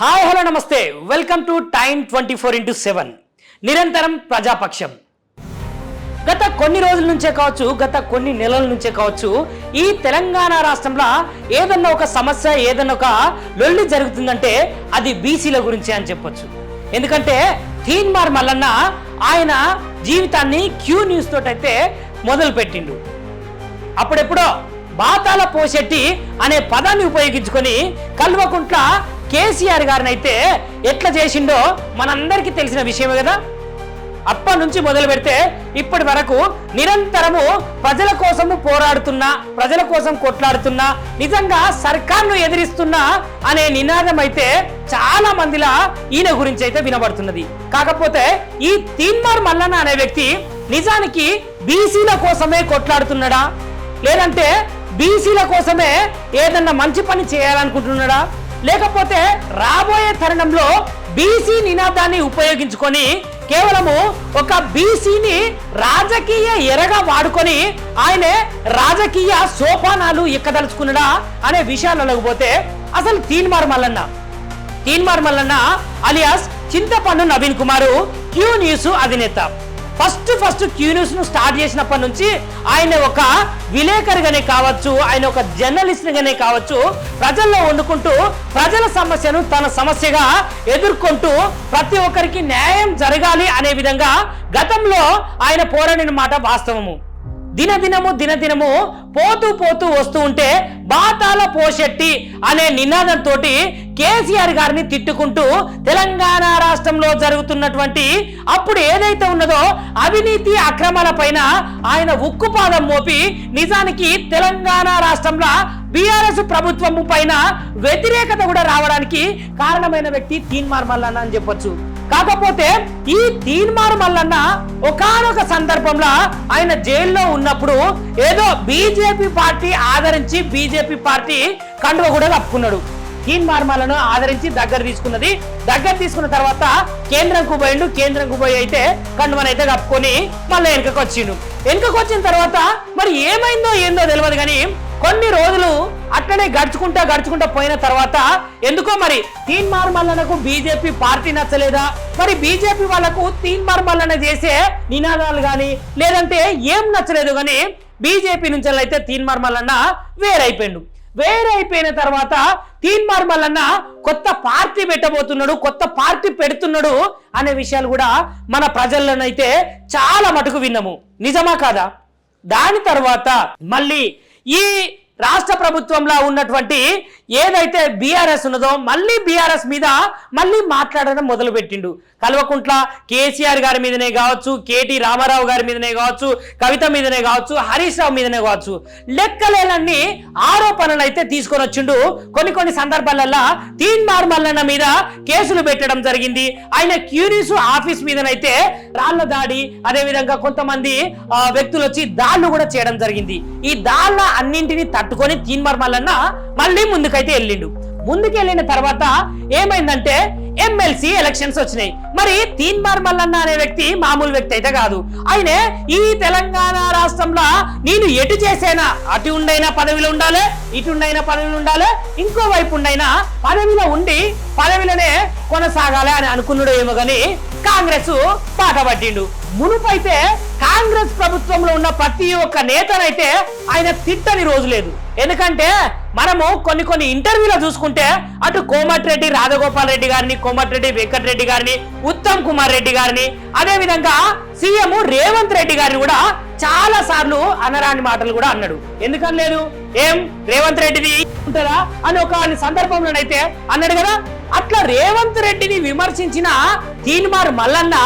Hi hello namaste. Welcome to time twenty four into seven. నిరంతరం ప్రజాపక్షం. గత కొన్ని రోజుల నుంచే కావచ్చు గత కొన్ని నెలల నుంచే కావచ్చు ఈ తెలంగాణ రాష్ట్రంలో ఏదన్నా ఒక సమస్య ఏదన్నా ఒక లొల్లి జరుగుతుందంటే అది బీసీల గురించి అని చెప్పొచ్చు. ఎందుకంటే తీన్మార్ మల్లన్న ఆయన జీవితాన్ని క్యూ న్యూస్ తోటైతే మొదలు పెట్టిండు అప్పుడెప్పుడో బాతాల పోషెట్టి అనే పదాన్ని ఉపయోగించుకొని కల్వకుంట్ల కేసీఆర్ గారిని అయితే ఎట్లా చేసిండో మనందరికీ తెలిసిన విషయమే కదా. అప్పటి నుంచి మొదలు పెడితే ఇప్పటి వరకు నిరంతరము ప్రజల కోసము పోరాడుతున్నా ప్రజల కోసం కొట్లాడుతున్నా నిజంగా సర్కార్ను ఎదిరిస్తున్నా అనే నినాదం అయితే చాలా మందిలా ఈయన గురించి అయితే వినబడుతున్నది. కాకపోతే ఈ తీన్మార్ మల్లన్న అనే వ్యక్తి నిజానికి బీసీల కోసమే కొట్లాడుతున్నాడా? లేదంటే బీసీల కోసమే ఏదన్నా మంచి పని చేయాలనుకుంటున్నాడా? లేకపోతే రాబోయే తరుణంలో బీసీ నినాదాన్ని ఉపయోగించుకొని కేవలము ఒక బీసీని రాజకీయ ఎరగా వాడుకొని ఆయనే రాజకీయ సోపానాలు ఎక్కదలుచుకున్నాడా అనే విషయాలకు పోతే అసలు Teenmar Mallanna. Teenmar Mallanna alias Chintapandu Naveen Kumar Q news అధినేత. ఫస్ట్ ఫస్ట్ క్యూ ను స్టార్ట్ చేసినప్పటి నుంచి ఆయన ఒక విలేకరిగానే కావచ్చు ఆయన ఒక జర్నలిస్ట్ గానే కావచ్చు ప్రజల్లో వండుకుంటూ ప్రజల సమస్యను తన సమస్యగా ఎదుర్కొంటూ ప్రతి ఒక్కరికి న్యాయం జరగాలి అనే విధంగా గతంలో ఆయన పోరాడిన మాట వాస్తవము. దినదినము దినదినము పోతూ పోతూ వస్తూ ఉంటే బాతాల పోషెట్టి అనే నినాదంతో కేసీఆర్ గారిని తిట్టుకుంటూ తెలంగాణ రాష్ట్రంలో జరుగుతున్నటువంటి అప్పుడు ఏదైతే ఉన్నదో అవినీతి అక్రమాల పైన ఆయన ఉక్కుపాదం మోపి నిజానికి తెలంగాణ రాష్ట్రంలో బీఆర్ఎస్ ప్రభుత్వము పైన వ్యతిరేకత కూడా రావడానికి కారణమైన వ్యక్తి తీన్మార్ మల్లన్న అని చెప్పొచ్చు. కాకపోతే ఈ తీన్మార్ మల్లన్న ఒకానొక సందర్భంలో ఆయన జైల్లో ఉన్నప్పుడు ఏదో బీజేపీ పార్టీ ఆదరించి బీజేపీ పార్టీ కండువ కూడా కప్పుకున్నాడు. తీన్మార్ మల్లను ఆదరించి దగ్గర తీసుకున్నది. దగ్గర తీసుకున్న తర్వాత కేంద్రంకు పోయిండు. కేంద్రంకు పోయి అయితే కండువనైతే అయితే కప్పుకొని మళ్ళీ వెనుకకు వచ్చిండు. వెనుకకు వచ్చిన తర్వాత మరి ఏమైందో ఏందో తెలియదు కానీ కొన్ని రోజులు అట్లనే గడుచుకుంటా గడుచుకుంటా పోయిన తర్వాత ఎందుకో మరి తీన్ మల్లనకు బీజేపీ పార్టీ నచ్చలేదా? మరి బీజేపీ వాళ్ళకు తీన్ మార్మల్లన చేసే నినాదాలు కానీ లేదంటే ఏం నచ్చలేదు కానీ బీజేపీ నుంచి అయితే తీన్ మార్మల్లన్న వేరైపోయిండు. వేరైపోయిన తర్వాత తీన్ మార్మల్లన్న కొత్త పార్టీ పెట్టబోతున్నాడు కొత్త పార్టీ పెడుతున్నాడు అనే విషయాలు కూడా మన ప్రజల్లోనైతే చాలా మటుకు విన్నాము. నిజమా కాదా? దాని తర్వాత మళ్ళీ ఈ రాష్ట్ర ప్రభుత్వంలో ఉన్నటువంటి ఏదైతే బీఆర్ఎస్ ఉన్నదో మళ్ళీ బీఆర్ఎస్ మీద మళ్ళీ మాట్లాడడం మొదలుపెట్టిండు. కల్వకుంట్ల కేసీఆర్ గారి మీదనే కావచ్చు కేటీ రామారావు గారి మీదనే కావచ్చు కవిత మీదనే కావచ్చు హరీష్ రావు మీదనే కావచ్చు. లెక్కలేనన్ని ఆరోపణలు అయితే తీసుకొని వచ్చిండు. కొన్ని కొన్ని సందర్భాలలో తీన్మార్ మల్లన్న మీద కేసులు పెట్టడం జరిగింది. ఆయన క్యూరియస్ ఆఫీస్ మీదనైతే రాళ్ళ దాడి అదే విధంగా కొంతమంది ఆ, వ్యక్తులు వచ్చి దాళ్ళు కూడా చేయడం జరిగింది. ఈ దాళ్ళ అన్నింటినీ తట్టుకొని తీన్మార్ మల్లన్న మళ్ళీ ముందుకైతే వెళ్ళిండు. ముందుకెళ్ళిన తర్వాత ఏమైందంటే ఎమ్మెల్సీ ఎలక్షన్స్ వచ్చినాయి. మరి తీన్మార్ మల్లన్న అనే వ్యక్తి మామూలు వ్యక్తి అయితే కాదు. ఆయనే ఈ తెలంగాణ రాష్ట్రంలో నేను ఎటు చేసేనా? అటు ఉండైనా పదవిలో ఉండాలి ఇటు ఉండైనా పదవిలో ఉండాలి ఇంకో వైపు ఉండైనా పదవిలో ఉండి పదవిలోనే కొనసాగాలి అని అనుకున్నాడు ఏమో గాని కాంగ్రెస్ పాట పట్టిండు మునుపైతే కాంగ్రెస్ ప్రభుత్వంలో ఉన్న ప్రతి ఒక్క నేతనైతే ఆయన తిట్టని రోజు లేదు. ఎందుకంటే మనము కొన్ని కొన్ని ఇంటర్వ్యూలో చూసుకుంటే అటు కోమటిరెడ్డి రాధగోపాల్ రెడ్డి గారిని కోమటిరెడ్డి వెంకటరెడ్డి గారిని ఉత్తమ్ కుమార్ రెడ్డి గారిని అదే విధంగా సీఎం రేవంత్ రెడ్డి గారిని కూడా చాలా సార్లు అనరాని మాటలు కూడా అన్నాడు. ఎందుకని లేదు ఏం? రేవంత్ రెడ్డిది ఉంటుందా అని ఒక సందర్భంలోనైతే అన్నాడు కదా. అట్లా రేవంత్ రెడ్డిని విమర్శించిన తీన్మార్ మల్లన్న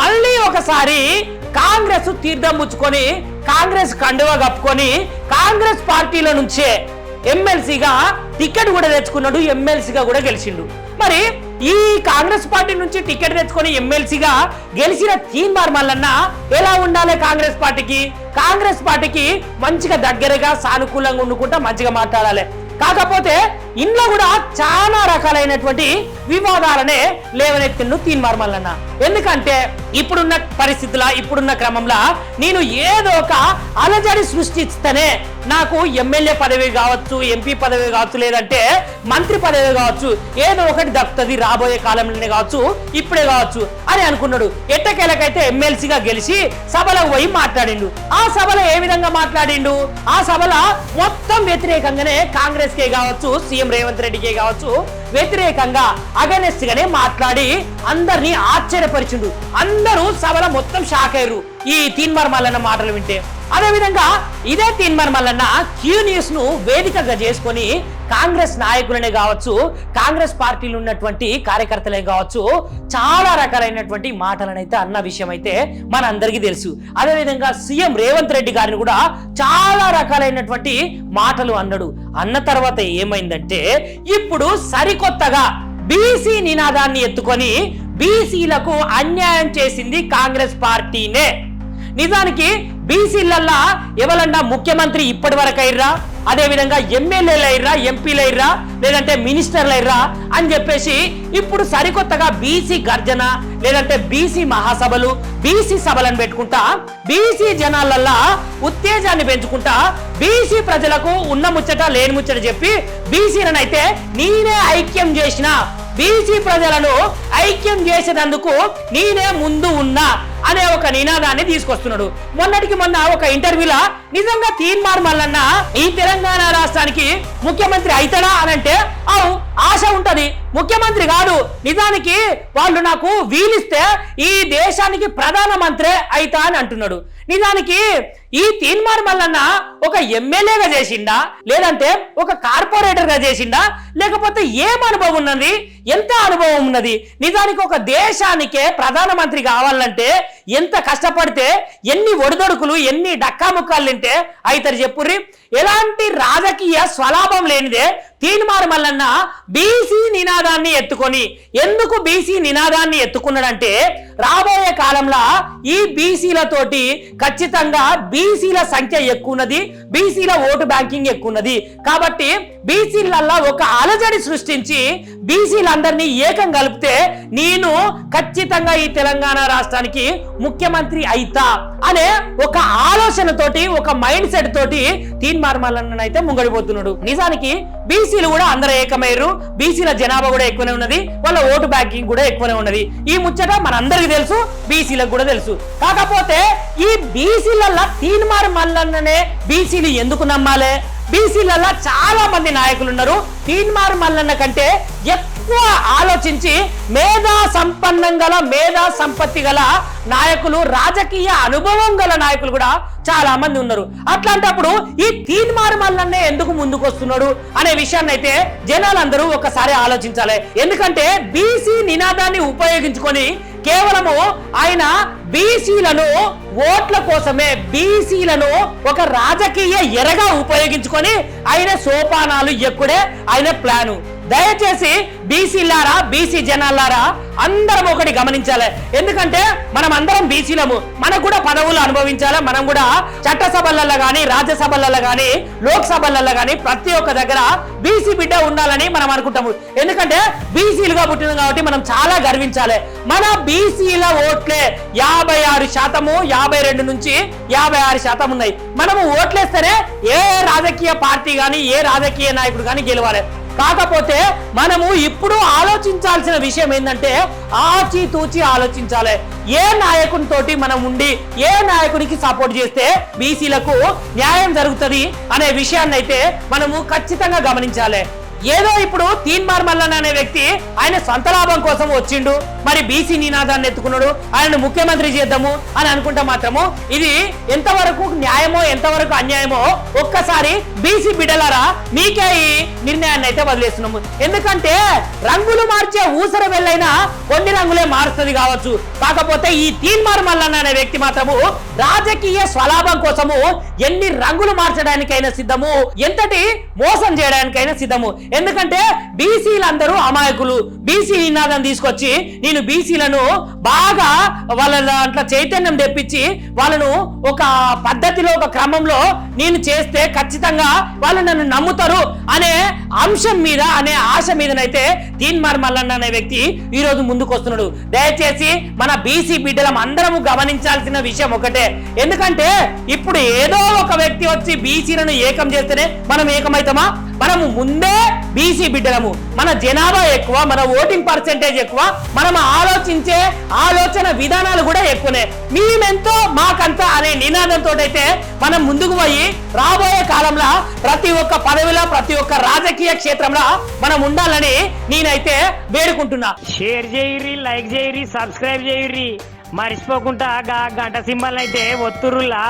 మళ్ళీ ఒకసారి కాంగ్రెస్ తీర్థం ముచ్చుకొని కాంగ్రెస్ కండువ కప్పుకొని కాంగ్రెస్ పార్టీల నుంచే ఎమ్మెల్సీగా టికెట్ కూడా తెచ్చుకున్నాడు ఎమ్మెల్సీగా కూడా గెలిచిండు. మరి ఈ కాంగ్రెస్ పార్టీ నుంచి టికెట్ తెచ్చుకొని ఎమ్మెల్సీగా గెలిచిన తీన్మార్ మల్లన్న ఎలా ఉండాలి కాంగ్రెస్ పార్టీకి? కాంగ్రెస్ పార్టీకి మంచిగా దగ్గరగా సానుకూలంగా ఉండుకుంటా మంచిగా మాట్లాడాలి. కాకపోతే ఇంట్లో కూడా చాలా రకాలైనటువంటి వివాదాలనే లేవనెత్తిను తీన్మార్మల్లన్న ఎందుకంటే ఇప్పుడున్న పరిస్థితుల ఇప్పుడున్న క్రమంలో నేను ఏదో ఒక అలజడి సృష్టిస్తేనే నాకు ఎమ్మెల్యే పదవి కావచ్చు ఎంపీ పదవి కావచ్చు లేదంటే మంత్రి పదవి కావచ్చు ఏదో ఒకటి దక్కుతుంది రాబోయే కాలంలోనే కావచ్చు ఇప్పుడే కావచ్చు అని అనుకున్నాడు. ఎట్టకేలకైతే ఎమ్మెల్సీగా గెలిచి సభలకు పోయి మాట్లాడిండు. ఆ సభలో ఏ విధంగా మాట్లాడిండు? ఆ సభలో మొత్తం వ్యతిరేకంగానే కాంగ్రెస్ కే కావచ్చు సీఎం రేవంత్ రెడ్డికే కావచ్చు వ్యతిరేకంగా అగనెస్ట్ గానే మాట్లాడి అందరినీ ఆశ్చర్యపరిచిండు. అందరూ సభల మొత్తం షాక్ అయ్యారు. ఈ తీన్మార్ మల్లన్న మాటలు వింటే అదేవిధంగా ఇదే తీన్మార్ మల్లన్న క్యూ న్యూస్ను వేదికగా చేసుకొని కాంగ్రెస్ నాయకులనే కావచ్చు కాంగ్రెస్ పార్టీలు ఉన్నటువంటి కార్యకర్తలే కావచ్చు చాలా రకాలైనటువంటి మాటలనైతే అన్న విషయం అయితే మనందరికీ తెలుసు. అదేవిధంగా సీఎం రేవంత్ రెడ్డి గారిని కూడా చాలా రకాలైనటువంటి మాటలు అన్నాడు. అన్న తర్వాత ఏమైందంటే ఇప్పుడు సరికొత్తగా బీసీ నినాదాన్ని ఎత్తుకొని బీసీలకు అన్యాయం చేసింది కాంగ్రెస్ పార్టీనే. నిజానికి బీసీలల్లా ఎవరన్నా ముఖ్యమంత్రి ఇప్పటి వరకు అయ్యరా అదే విధంగా ఎమ్మెల్యేలు అయ్యరా ఎంపీలు అయ్యరా లేదంటే మినిస్టర్లు అయ్యరా అని చెప్పేసి ఇప్పుడు సరికొత్తగా బీసీ గర్జన లేదంటే బీసీ మహాసభలు బీసీ సభలను పెట్టుకుంటా బీసీ జనాలల్లా ఉత్తేజాన్ని పెంచుకుంటా బీసీ ప్రజలకు ఉన్న ముచ్చట లేని ముచ్చట చెప్పి బీసీలను అయితే నేనే ఐక్యం చేసిన. బీసీ ప్రజలను ఐక్యం చేసినందుకు నేనే ముందు ఉన్నా. అనే ఒక నినాదాన్ని తీసుకొస్తున్నాడు. మొన్నటికి మొన్న ఒక ఇంటర్వ్యూలో నిజంగా తీర్మార్ మల్లన్న ఈ తెలంగాణ రాష్ట్రానికి ముఖ్యమంత్రి అవుతాడా అని అంటే అవు ఆశ ఉంటది. ముఖ్యమంత్రి కాదు. నిజానికి వాళ్ళు నాకు వీలిస్తే ఈ దేశానికి ప్రధానమంత్రి అయితా అని అంటున్నాడు. నిజానికి ఈ తీన్మార్ మల్లన్న ఒక ఎమ్మెల్యేగా చేసిండా? లేదంటే ఒక కార్పొరేటర్గా చేసిండా? లేకపోతే ఏం అనుభవం ఉన్నది? ఎంత అనుభవం ఉన్నది? నిజానికి ఒక దేశానికే ప్రధానమంత్రి కావాలంటే ఎంత కష్టపడితే ఎన్ని ఒడిదొడుకులు ఎన్ని డక్కాముక్కలు తింటే అయితారు చెప్పుర్రి. ఎలాంటి రాజకీయ స్వలాభం లేనిదే తీన్మార్ మల్లన్న బీసీ నినాదాన్ని ఎత్తుకొని ఎందుకు బీసీ నినాదాన్ని ఎత్తుకున్నాడంటే రాబోయే కాలంలో ఈ బీసీలతోటి ఖచ్చితంగా బీసీల సంఖ్య ఎక్కువ ఉన్నది బీసీల ఓటు బ్యాంకింగ్ ఎక్కువ ఉన్నది కాబట్టి బీసీలల్లా ఒక అలజడి సృష్టించి బీసీలందరినీ ఏకం కలిపితే నేను ఖచ్చితంగా ఈ తెలంగాణ రాష్ట్రానికి ముఖ్యమంత్రి అయితా అనే ఒక ఆలోచనతోటి ఒక మైండ్ సెట్ తోటి తీన్ మల్లన్న అయితే ముంగడిపోతున్నాడు. నిజానికి బీసీలు కూడా అందరూ ఏకమయ్యారు బీసీల జనాభా కూడా ఎక్కువనే ఉన్నది వాళ్ళ ఓటు బ్యాంకింగ్ కూడా ఎక్కువనే ఉన్నది. ఈ ముచ్చట మనందరికీ తెలుసు బీసీలకు కూడా తెలుసు. కాకపోతే ఈ బీసీలల్లా తీన్మార్ మల్లన్ననే బీసీలు ఎందుకు నమ్మాలి? బీసీలలో చాలా మంది నాయకులు ఉన్నారు తీన్మార్ మల్లన్న కంటే ఎక్కువ ఆలోచించి మేధా సంపన్నం గల మేధా సంపత్తి గల నాయకులు రాజకీయ అనుభవం గల నాయకులు కూడా చాలా మంది ఉన్నారు. అట్లాంటప్పుడు ఈ తీన్మార్ మల్లన్నే ఎందుకు ముందుకు వస్తున్నాడు అనే విషయాన్ని అయితే జనాలందరూ ఒకసారి ఆలోచించాలి. ఎందుకంటే బీసీ నినాదాన్ని ఉపయోగించుకొని కేవలము ఆయన బీసీలను ఓట్ల కోసమే బీసీలను ఒక రాజకీయ ఎరగా ఉపయోగించుకొని ఆయన సోపానాలు ఎక్కుడే ఆయన ప్లాను. దయచేసి బీసీలారా బీసీ జనాలారా అందరం ఒకటి గమనించాలి. ఎందుకంటే మనం అందరం బీసీలము మనకు కూడా పదవులు అనుభవించాలి. మనం కూడా చట్టసభలలో కానీ రాజ్యసభలలో కానీ లోక్సభలలో కానీ ప్రతి ఒక్క దగ్గర బీసీ బిడ్డ ఉండాలని మనం అనుకుంటాము. ఎందుకంటే బీసీలుగా పుట్టినాం కాబట్టి మనం చాలా గర్వించాలి. మన బీసీల ఓట్లే యాభై ఆరు శాతము యాభై రెండు నుంచి యాభై ఆరు శాతం ఉన్నాయి. మనము ఓట్లేస్తేనే ఏ రాజకీయ పార్టీ కానీ ఏ రాజకీయ నాయకుడు కానీ గెలవాలి. కాకపోతే మనము ఇప్పుడు ఆలోచించాల్సిన విషయం ఏంటంటే ఆచితూచి ఆలోచించాలి. ఏ నాయకుని తోటి మనం ఉండి ఏ నాయకునికి సపోర్ట్ చేస్తే బీసీలకు న్యాయం జరుగుతుంది అనే విషయాన్ని అయితే మనము ఖచ్చితంగా గమనించాలి. ఏదో ఇప్పుడు తీన్మార్ మల్లన్ అనే వ్యక్తి ఆయన సొంత లాభం కోసం వచ్చిండు. మరి బీసీ నినాదాన్ని ఎత్తుకున్నాడు. ఆయన ముఖ్యమంత్రి చేద్దాము అని అనుకుంటే మాత్రము ఇది ఎంతవరకు న్యాయమో ఎంతవరకు అన్యాయమో ఒక్కసారి బీసీ బిడ్డలారా మీకే ఈ నిర్ణయాన్ని అయితే వదిలేస్తున్నాము. ఎందుకంటే రంగులు మార్చే ఊసర వెళ్ళైనా కొన్ని రంగులే మారుస్తుంది కావచ్చు. కాకపోతే ఈ తీన్మార్ మల్లన్న అనే వ్యక్తి మాత్రము రాజకీయ స్వలాభం కోసము ఎన్ని రంగులు మార్చడానికైనా సిద్ధము ఎంతటి మోసం చేయడానికైనా సిద్ధము. ఎందుకంటే బీసీలందరూ అమాయకులు. బీసీ నినాదం తీసుకొచ్చి నేను బీసీలను బాగా వాళ్ళ అట్లా చైతన్యం తెప్పించి వాళ్ళను ఒక పద్ధతిలో ఒక క్రమంలో నేను చేస్తే ఖచ్చితంగా వాళ్ళు నన్ను నమ్ముతారు అనే అంశం మీద అనే ఆశ మీదనైతే దీన్ మల్లన్న అనే వ్యక్తి ఈ రోజు ముందుకు వస్తున్నాడు దయచేసి మన బీసీ బిడ్డలం అందరము గమనించాల్సిన విషయం ఒకటే. ఎందుకంటే ఇప్పుడు ఏదో ఒక వ్యక్తి వచ్చి బీసీలను ఏకం చేస్తేనే మనం ఏకమైతామా మనము ముందే బీసీ బిడ్డలము. మన జనాభా ఎక్కువ మన ఓటింగ్ పర్సెంటేజ్ ఎక్కువ మనం ఆలోచించే ఆలోచన విధానాలు కూడా ఎక్కువనే. మేమెంతో మాకంత అనే నినాదంతో అయితే మనం ముందుకు పోయి రాబోయే కాలంలో ప్రతి ఒక్క పదవిలో ప్రతి ఒక్క రాజకీయ క్షేత్రంలో మనం ఉండాలని నేనైతే వేడుకుంటున్నా. షేర్ చేయరి లైక్ చేయరి సబ్స్క్రైబ్ చేయరి మర్చిపోకుండా గా గంట సింబల్ అయితే ఒత్తురులా